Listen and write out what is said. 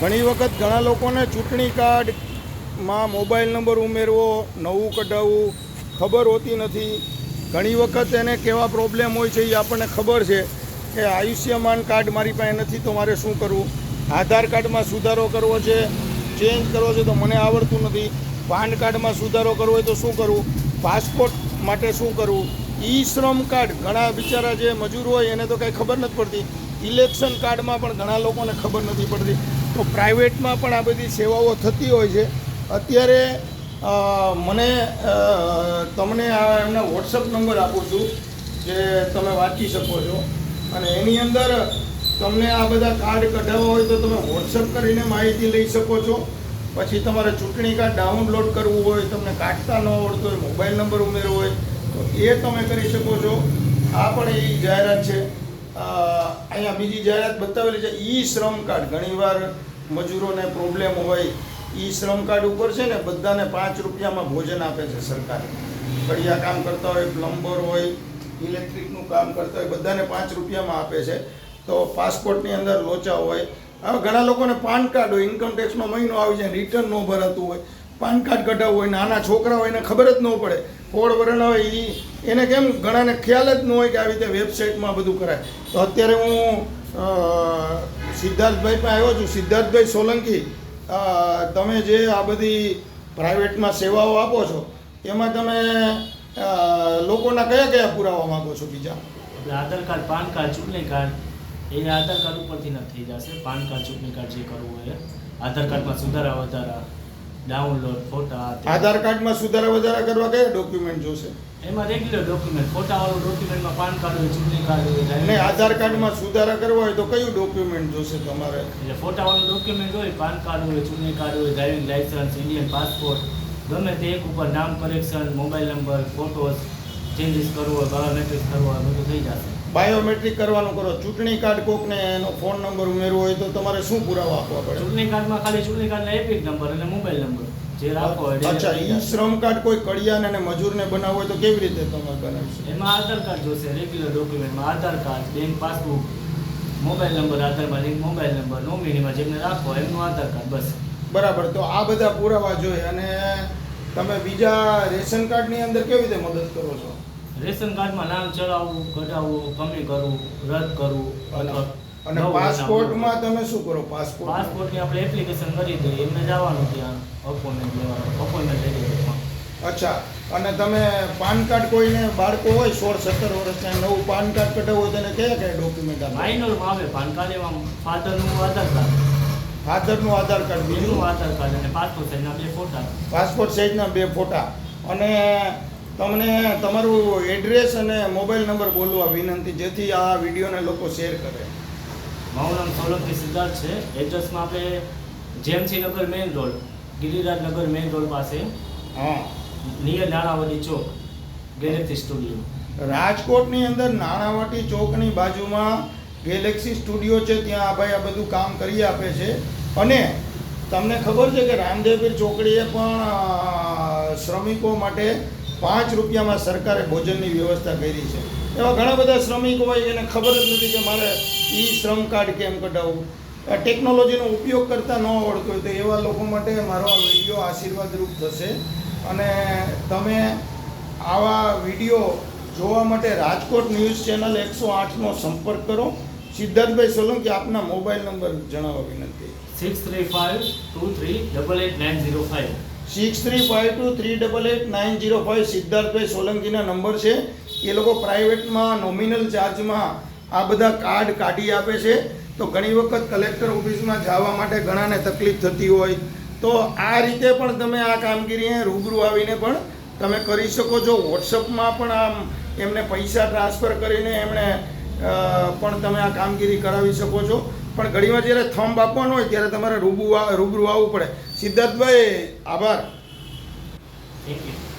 ઘણી વખત ઘણા લોકોને ચૂંટણી કાર્ડમાં મોબાઈલ નંબર ઉમેરવો, નવું કઢાવવું ખબર હોતી નથી. ઘણી વખત એને કેવા પ્રોબ્લેમ હોય છે એ આપણને ખબર છે કે આયુષ્યમાન કાર્ડ મારી પાસે નથી તો મારે શું કરવું? આધાર કાર્ડમાં સુધારો કરવો છે? ચેન્જ કરવો છે તો મને આવડતું નથી. પાન કાર્ડમાં સુધારો કરવો હોય તો શું કરવું? પાસપોર્ટ માટે શું કરવું? ઈ શ્રમ કાર્ડ ઘણા બિચારા જે મજૂર હોય એને તો કંઈ ખબર નથી પડતી. ઇલેક્શન કાર્ડમાં પણ ઘણા લોકોને ખબર નથી પડતી. તો પ્રાઇવેટમાં પણ આ બધી સેવાઓ થતી હોય છે. અત્યારે મને તમને આ એમના વોટ્સઅપ નંબર આપું છું, જે તમે વાંચી શકો છો. અને એની અંદર તમને આ બધા કાર્ડ કઢાવવા હોય તો તમે વોટ્સઅપ કરીને માહિતી લઈ શકો છો. પછી તમારે ચૂંટણી કાર્ડ ડાઉનલોડ કરવું હોય, તમને કાઢતા ન આવડતું હોય, મોબાઈલ નંબર ઉમેરવો હોય, તો એ તમે કરી શકો છો. આ પણ એ જાહેરાત છે. અહીંયા બીજી જાહેરાત બતાવેલી છે, ઈ શ્રમ કાર્ડ. ઘણીવાર મજૂરોને પ્રોબ્લેમ હોય, ઈ શ્રમ કાર્ડ ઉપર છે ને, બધાને પાંચ રૂપિયામાં ભોજન આપે છે સરકાર. કડિયા કામ કરતા હોય, પ્લમ્બર હોય, ઇલેક્ટ્રિકનું કામ કરતા હોય, બધાને પાંચ રૂપિયામાં આપે છે. તો પાસપોર્ટની અંદર લોચા હોય. હવે ઘણા લોકોને પાન કાર્ડ હોય ઇન્કમ ટેક્સનો મહિનો આવી જાય રિટર્ન ન ભરાતું હોય, પાન કાર્ડ કઢાવવું હોય, નાના છોકરા હોય એને ખબર જ ન પડે. ફોડ વરણ હોય એ એને કેમ ઘણાને ખ્યાલ જ ન હોય કે આવી રીતે વેબસાઇટમાં બધું કરાય. તો અત્યારે હું સિદ્ધાર્થભાઈ પણ આવ્યો છું. સિદ્ધાર્થભાઈ સોલંકી તમે જે આ બધી પ્રાઇવેટમાં સેવાઓ આપો છો, એમાં તમે લોકોના કયા કયા પુરાવા માગો છો બીજા? આધાર કાર્ડ, પાન કાર્ડ, ચૂંટણી કાર્ડ એ આધાર કાર્ડ ઉપરથી ન થઈ જશે. પાન કાર્ડ, ચૂંટણી કાર્ડ જે કરવું હોય. આધાર કાર્ડમાં સુધારા વધારા ડાઉનલોડ ફોટા આધાર કાર્ડમાં સુધારા વધારા કરવા કયા ડોક્યુમેન્ટ જોશે? એમાં રેગ્યુલર ડોક્યુમેન્ટ ફોટાવાળું ડોક્યુમેન્ટમાં પાન કાર્ડ હોય ચૂંટણી કાર્ડ હોય નહીં આધાર કાર્ડમાં સુધારા કરવા હોય તો કયું ડોક્યુમેન્ટ જોશે તમારે? એટલે ફોટાવાળું ડોક્યુમેન્ટ હોય પાન કાર્ડ હોય ચૂંટણી કાર્ડ હોય ડ્રાઇવિંગ લાઇસન્સ ઇન્ડિયન પાસપોર્ટ ગમે તે એક ઉપર નામ correction mobile number photos changes કરવો હોય બાયોમેટ્રિક કરવું હોય બધું થઈ જશે. બાયોમેટ્રિક કરવાનું કરો. ચૂંટણી કાર્ડ કોકને એનો ફોન નંબર ઉમેરવો હોય તો તમારે શું પુરાવા આપવા પડે? ચૂંટણી કાર્ડમાં ખાલી ચૂંટણી કાર્ડના એપિક નંબર અને મોબાઈલ નંબર જે હોય અચ્છા ઈ શ્રમ કાર્ડ કોઈ કડિયાને અને મજૂરને બનાવવો હોય તો કેવી રીતે તમે બનાવશો એમાં આધાર કાર્ડ જોશે રેગ્યુલર ડોક્યુમેન્ટમાં Aadhaar card bank passbook mobile number આધારમાં link mobile number નોમિનીમાં જેમને રાખો એમનું આધાર કાર્ડ બસ. બરાબર તો આ બધા પુરાવા જોઈએ. અને તમે બીજા રેશન કાર્ડની અંદર કેવી રીતે મદદ કરો છો? રેશન કાર્ડમાં નામ ચડાવવું કઢાવવું કમી કરવું રદ કરવું અને પાસપોર્ટમાં તમે શું કરો? પાસપોર્ટ? પાસપોર્ટની આપણે એપ્લિકેશન કરી દઈએ એમને જવાનું ત્યાં અપોઇન્ટમેન્ટ લેવાનું અપોઇન્ટમેન્ટ લઈ લેવાનું અચ્છા. અને તમે પાન કાર્ડ કોઈને બાળકો હોય સોળ સત્તર વર્ષના નવું પાન કાર્ડ કઢાવવું હોય તેને કયા કયા ડોક્યુમેન્ટ આપો માઇનરમાં આવે પાન કાર્ડ એમાં ફાધરનું આધાર કાર્ડ. ફાધરનું આધાર કાર્ડ બીજું? આધાર કાર્ડ અને પાસપોર્ટ સાઇઝના બે ફોટા. પાસપોર્ટ સાઇઝના બે ફોટા. અને તમને તમારું એડ્રેસ અને મોબાઈલ નંબર બોલવા વિનંતી જેથી આ વિડીયોને લોકો શેર કરે. મારું નામ સોલંકી સિદ્ધાર્થ છે. એડ્રેસમાં આપણે જેમસી નગર મેઇન રોડ ગિરિરાજ નગર મેઇન રોડ પાસે હા. Near Nanavati chowk Galaxy studio રાજકોટની અંદર નાણાવટી ચોકની બાજુમાં ગેલેક્સી સ્ટુડિયો છે. ત્યાં આ ભાઈ આ બધું કામ કરી આપે છે. અને તમને ખબર છે કે રામદેવીર ચોકડીએ પણ શ્રમિકો માટે પાંચ રૂપિયામાં સરકારે ભોજનની વ્યવસ્થા કરી છે. એવા ઘણા બધા શ્રમિકો હોય એને ખબર જ નથી કે મારે ઈ શ્રમ કાર્ડ કેમ કઢાવવું? ટેકનોલોજીનો ઉપયોગ કરતા ન આવડતો હોય તો એવા લોકો માટે મારો આ વીડિયો આશીર્વાદરૂપ થશે. અને તમે આવા વીડિયો જોવા માટે રાજકોટ ન્યૂઝ ચેનલ એકસો આઠનો સંપર્ક કરો. સિદ્ધાર્થભાઈ સોલંકી આપના મોબાઈલ નંબર જણાવવા વિનંતી. Six three five two three double eight nine zero five six three five two three double eight nine zero five સિદ્ધાર્થભાઈ સોલંકીના નંબર છે. એ લોકો પ્રાઇવેટમાં નોમિનલ ચાર્જમાં આ બધા કાર્ડ કાઢી આપે છે. તો ઘણી વખત કલેક્ટર ઓફિસમાં જવા માટે ઘણાને તકલીફ થતી હોય. તો આ રીતે પણ તમે આ કામગીરી રૂબરૂ આવીને પણ તમે કરી શકો છો. વોટ્સઅપમાં પણ આમ એમને પૈસા ટ્રાન્સફર કરીને એમણે પણ તમે આ કામગીરી કરાવી શકો છો. પણ ઘણીવાર જ્યારે થંબ આપવાનો હોય ત્યારે તમારે રૂબરૂ રૂબરૂ આવવું પડે. સિદ્ધાર્થભાઈ આભાર. Thank you